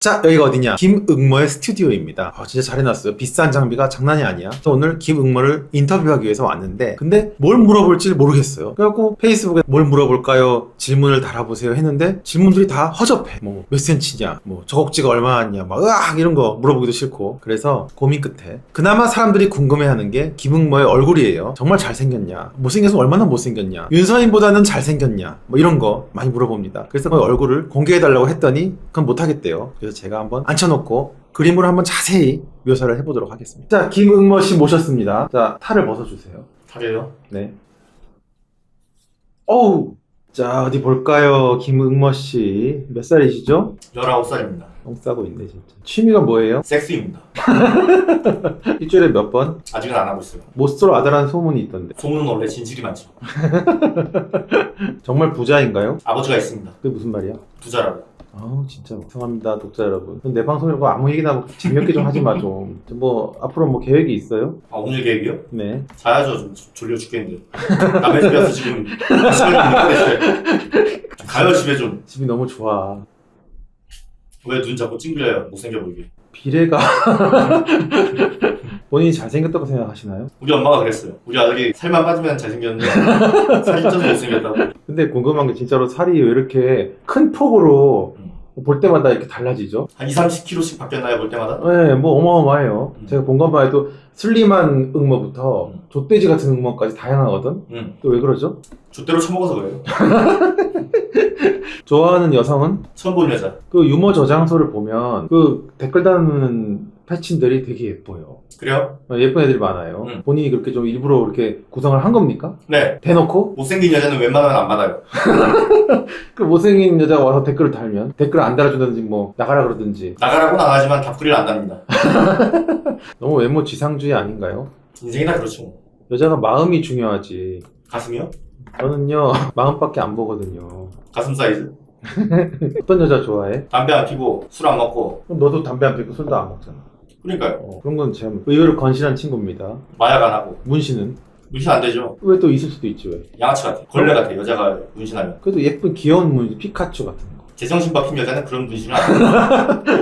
자 여기가 어디냐? 김응모의 스튜디오입니다. 아, 진짜 잘 해놨어요. 비싼 장비가 장난이 아니야. 그래서 오늘 김응모를 인터뷰하기 위해서 왔는데 근데 뭘 물어볼지 모르겠어요. 그래갖고 페이스북에 뭘 물어볼까요? 질문을 달아보세요 했는데 질문들이 다 허접해. 뭐 몇 센치냐? 뭐 저곡지가 얼마냐? 막 으악! 이런 거 물어보기도 싫고. 그래서 고민 끝에. 그나마 사람들이 궁금해하는 게 김응모의 얼굴이에요. 정말 잘생겼냐? 못생겨서 얼마나 못생겼냐? 윤서인보다는 잘생겼냐? 뭐 이런 거 많이 물어봅니다. 그래서 그 얼굴을 공개해달라고 했더니 그건 못하겠대요 그래서 제가 한번 앉혀놓고 그림으로 한번 자세히 묘사를 해보도록 하겠습니다 자 김응모 씨 모셨습니다 자 탈을 벗어주세요 잘해요. 네 어우 자 어디 볼까요 김응모 씨 몇 살이시죠? 19살입니다. 똥 싸고 있네 진짜 취미가 뭐예요? 섹스입니다. 일주일에 몇 번? 아직은 안 하고 있어요. 모쏠 아들라는 소문이 있던데 소문은 원래 진실이 많죠. 정말 부자인가요? 아버지가 있습니다. 그게 무슨 말이야? 부자라고. 아우 진짜 죄송합니다 독자 여러분 내 방송이라고 아무 얘기나 뭐 재미없게 좀 하지 마 좀 뭐 앞으로 뭐 계획이 있어요? 아, 오늘 계획이요? 네 자야죠. 좀 졸려 죽겠는데. 남의 집에 와서 지금 못 있어요. 좀 가요 집에 좀. 집이 너무 좋아 왜눈 자꾸 찡그려요? 못생겨 보이게. 비례가 본인이 잘생겼다고 생각하시나요? 우리 엄마가 그랬어요. 우리 아들이 살만 빠지면 잘생겼는데 살이 쪄서 못생겼다고. 근데 궁금한 게 진짜로 살이 왜 이렇게 큰 폭으로 음. 볼 때마다 이렇게 달라지죠? 한 2, 30kg씩 바뀌었나요? 볼 때마다? 네, 뭐 어마어마해요. 음. 제가 본 것만 해도 슬림한 응모부터 음. 족돼지 같은 응모까지 다양하거든? 응. 또 왜 그러죠? 족대로 처먹어서 그래요. 좋아하는 여성은 처음 본 여자. 그 유머 저장소를 보면 그 댓글 다는 패친들이 되게 예뻐요. 그래요? 예쁜 애들이 많아요. 음. 본인이 그렇게 좀 일부러 그렇게 구성을 한 겁니까? 네. 대놓고? 못생긴 여자는 웬만하면 안 받아요. 그 못생긴 여자가 와서 댓글을 달면 댓글 안 달아준다든지 뭐 나가라 그러든지 나가라고는 안 하지만 답글을 안 답니다. 너무 외모 지상주의 아닌가요? 인생이 다 그렇죠. 뭐. 여자가 마음이 중요하지. 가슴이요? 저는요 마음밖에 안 보거든요. 가슴 사이즈? 어떤 여자 좋아해? 담배 안 피고 술 안 먹고 그럼 너도 담배 안 피고 술도 안 먹잖아. 그러니까요. 어, 그런 건 참 의외로 건실한 친구입니다. 마약 안 하고 문신은 문신 안 되죠. 왜 또 있을 수도 있지 왜? 양아치 같아. 걸레 같아. 여자가 문신하면. 그래도 예쁜 귀여운 문신 피카츄 같은 거. 제정신 박힌 여자는 그런 문신을 안 해요.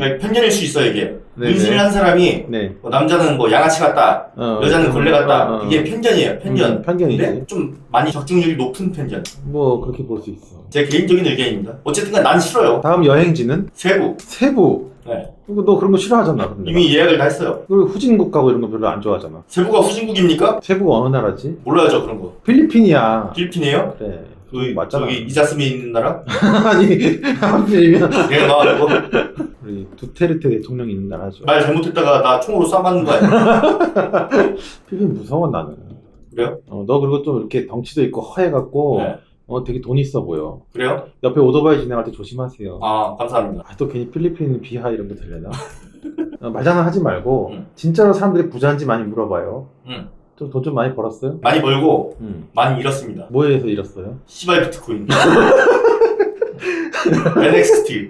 그러니까 편견일 수 있어 이게. 네네. 문신을 한 사람이 네. 뭐 남자는 뭐 양아치 같다. 어, 여자는 걸레 같다. 어, 어, 어. 이게 편견이에요. 편견. 음, 편견이지. 근데 좀 많이 적중률이 높은 편견. 뭐 그렇게 볼 수 있어. 제 개인적인 의견입니다. 어쨌든 난 싫어요. 다음 여행지는 세부. 세부. 네. 이거 너 그런 거 싫어하잖아. 근데. 이미 예약을 다 했어요. 그리고 후진국 가고 이런 거 별로 안 좋아하잖아. 세부가 후진국입니까? 세부가 어느 나라지? 몰라요 저 그런 거. 필리핀이야. 필리핀이에요? 그래. 그 맞잖아. 저기 이자스민 있는 나라? 아니 하필이면 내가 나와고 우리 두테르테 대통령이 있는 나라죠. 말 잘못했다가 나 총으로 쏴맞는 거 아니야? 필리핀 무서워 나는. 그래요? 어, 너 그리고 좀 이렇게 덩치도 있고 허해갖고 네. 어 되게 돈 있어 보여. 그래요? 옆에 오토바이 지나갈 때 조심하세요. 아 감사합니다. 아, 또 괜히 필리핀 비하 이런 거 들려나? 어, 말장난 하지 말고 응. 진짜로 사람들이 부자인지 많이 물어봐요. 응. 좀돈 좀 많이 벌었어요? 많이 벌고 응. 많이 잃었습니다. 뭐에 서 잃었어요? 시발 비트코인. NXT.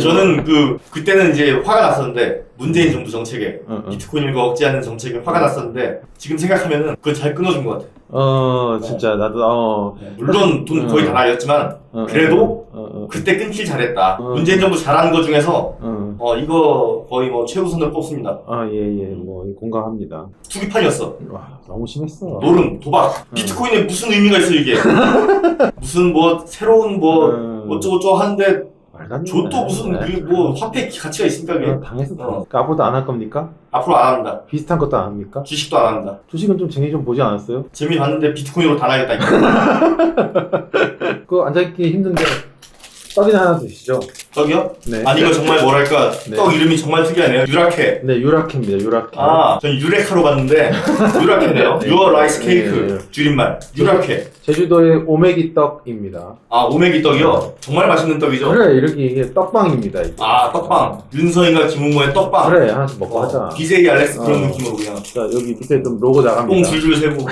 저는 그 그때는 이제 화가 났었는데 문재인 정부 정책에 어, 어. 비트코인을 억제하는 정책에 화가 났었는데 지금 생각하면은 그건 잘 끊어준 것 같아. 어, 진짜 나도 어. 물론 돈 거의 다 날렸지만 어, 그래도 어, 어, 그때 끊길 잘했다. 어. 문재인 정부 잘하는 것 중에서 어. 어 이거 거의 뭐 최우선으로 뽑습니다. 아, 예, 예, 뭐, 공감합니다. 투기판이었어. 와, 너무 심했어. 노름, 도박. 비트코인에 무슨 의미가 있어 이게? 무슨 뭐 새로운 뭐 음, 어쩌고저쩌고 하는데 말도 안저또 되네. 무슨 네. 그게 뭐 화폐 가치가 있습니까 그게? 어, 당했어, 당했어. 어. 그 앞으로도 안 할 겁니까? 앞으로 안 합니다. 비슷한 것도 안 합니까? 주식도 안 합니다. 주식은 좀 재미 좀 보지 않았어요? 재미 봤는데 비트코인으로 다 나겠다니까. 그 앉아있기 힘든데, 떡이나 하나 드시죠. 저기요? 네. 아니 이거 정말 뭐랄까 네. 떡 이름이 정말 특이하네요. 유라케. 네, 유라케입니다, 유라케. 아, 전 유레카로 봤는데 유라케네요. 네. 유어 라이스 케이크 네, 네. 줄임말. 유라케. 제주도의 오메기 떡입니다. 아 오메기 떡이요. 정말 맛있는 떡이죠. 그래, 이렇게 이게 떡빵입니다, 이게. 아 떡빵. 윤서인과 김웅모의 떡빵. 그래, 하나씩 먹고 하자. BJ 알렉스 그런 어. 느낌으로 그냥 자, 여기 밑에 좀 로고 뽕 나갑니다. 줄줄 세고.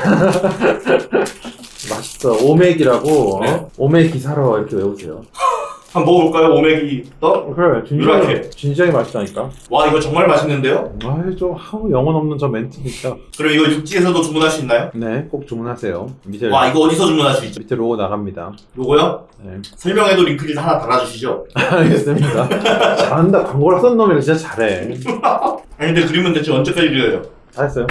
맛있어. 오메기라고, 네. 어? 오메기 사러 이렇게 외우세요. 한번 먹어볼까요? 오메기 떡? 그래 진지하게- 진지하게 맛있다니까 와 이거 정말 맛있는데요? 아좀 하우 영혼 없는 저 멘트 진짜 그럼 이거 육지에서도 주문할 수 있나요? 네꼭 주문하세요 밑에 와 이거 어디서 주문할 수 있죠? 밑에 로고 나갑니다 요거요? 네 설명에도 링크를 하나 달아주시죠 알겠습니다 잘한다 광고를 쓴 놈이 진짜 잘해 아니 근데 그림은 대체 언제까지 그려요? 잘했어요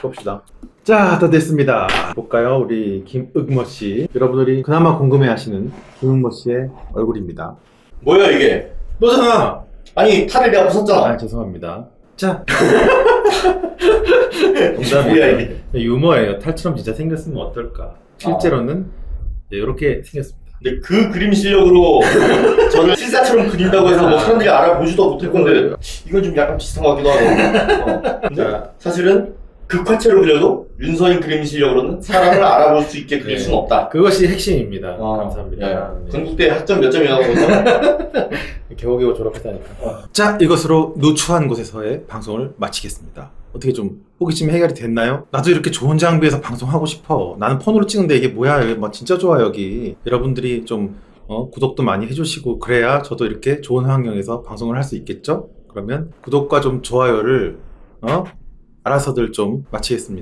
봅시다 자, 다 됐습니다. 볼까요? 우리 김흑모 씨. 여러분들이 그나마 궁금해 하시는 김흑모 씨의 얼굴입니다. 뭐야 이게? 너잖아! 아니 탈을 내가 벗었잖아 아, 죄송합니다. 자. 농담이에요. 유머예요. 탈처럼 진짜 생겼으면 어떨까. 실제로는 이렇게 생겼습니다. 근데 그 그림 실력으로 저를 실사처럼 그린다고 해서 뭐 사람들이 알아보지도 못할 건데 이건 좀 약간 비슷한 것 같기도 하고 어. 근데 자, 사실은 극화체로 그려도 윤서인 그림 실력으로는 사람을 알아볼 수 있게 그릴 네. 수는 없다 그것이 핵심입니다. 어, 감사합니다. 예. 네. 전국대 학점 몇 점이라고 보죠? 겨우겨우 졸업했다니까. 자, 이것으로 누추한 곳에서의 방송을 마치겠습니다. 어떻게 좀 호기심이 해결이 됐나요? 나도 이렇게 좋은 장비에서 방송하고 싶어. 나는 폰으로 찍는데 이게 뭐야? 여기 뭐 진짜 좋아 여기. 여러분들이 좀 어, 구독도 많이 해주시고 그래야 저도 이렇게 좋은 환경에서 방송을 할 수 있겠죠? 그러면 구독과 좀 좋아요를 어? 알아서들 좀 마치겠습니다.